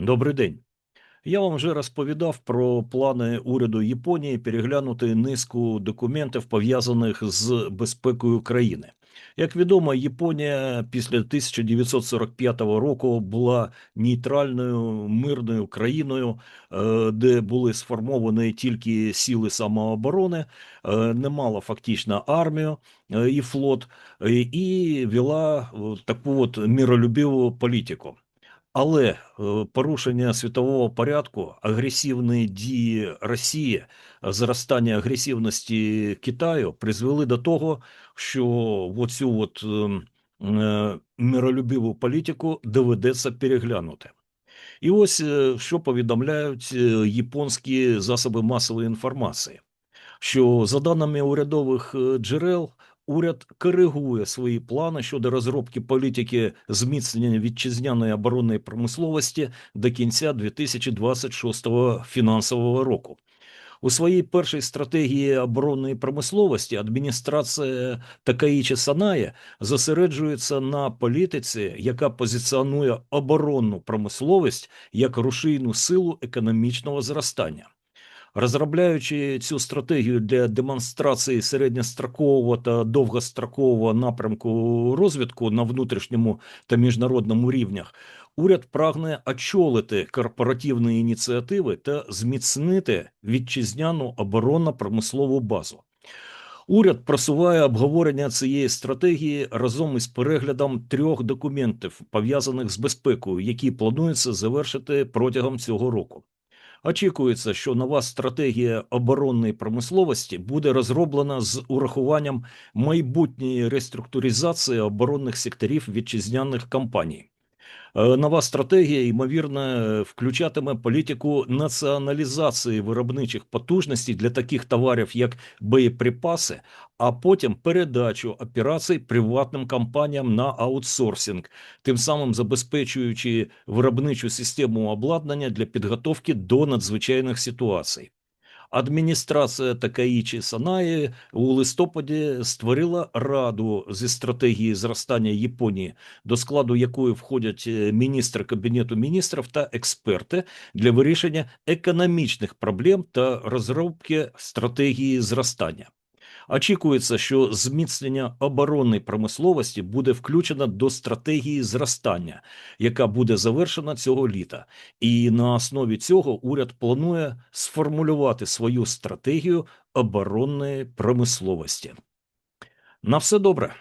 Добрий день. Я вам вже розповідав про плани уряду Японії переглянути низку документів, пов'язаних з безпекою країни. Як відомо, Японія після 1945 року була нейтральною мирною країною, е, де були сформовані тільки сили самооборони, е, не мала фактично армію е, і флот, і вела таку от миролюбиву політику. Але е, порушення світового порядку, агресивні дії Росії, зростання агресивності Китаю призвели до того, що оцю от ем, е, миролюбиву політику доведеться переглянути. І ось е, що повідомляють японські засоби масової інформації що за даними урядових джерел, уряд коригує свої плани щодо розробки політики зміцнення вітчизняної оборонної промисловості до кінця 2026 фінансового року. У своїй першій стратегії оборонної промисловості адміністрація Такаїчі Санає зосереджується на політиці, яка позиціонує оборонну промисловість як рушійну силу економічного зростання. Розробляючи цю стратегію для демонстрації середньострокового та довгострокового напрямку розвитку на внутрішньому та міжнародному рівнях, уряд прагне очолити корпоративні ініціативи та зміцнити вітчизняну оборонно-промислову базу. Уряд просуває обговорення цієї стратегії разом із переглядом трьох документів, пов'язаних з безпекою, які планується завершити протягом цього року. Очікується, що нова стратегія оборонної промисловості буде розроблена з урахуванням майбутньої реструктуризації оборонних секторів вітчизняних компаній. Е, нова стратегія, ймовірно, включатиме політику націоналізації виробничих потужностей для таких товарів, як боєприпаси, а потім передачу операцій приватним компаніям на аутсорсинг, тим самим забезпечуючи виробничу систему обладнання для підготовки до надзвичайних ситуацій. Адміністрація Такаїчі Санаї у листопаді створила раду зі стратегії зростання Японії, до складу якої входять міністри міністр кабінету міністрів та експерти для вирішення економічних проблем та розробки стратегії зростання. Очікується, що зміцнення оборонної промисловості буде включено до стратегії зростання, яка буде завершена цього літа. І на основі цього уряд планує сформулювати свою стратегію оборонної промисловості. На все добре.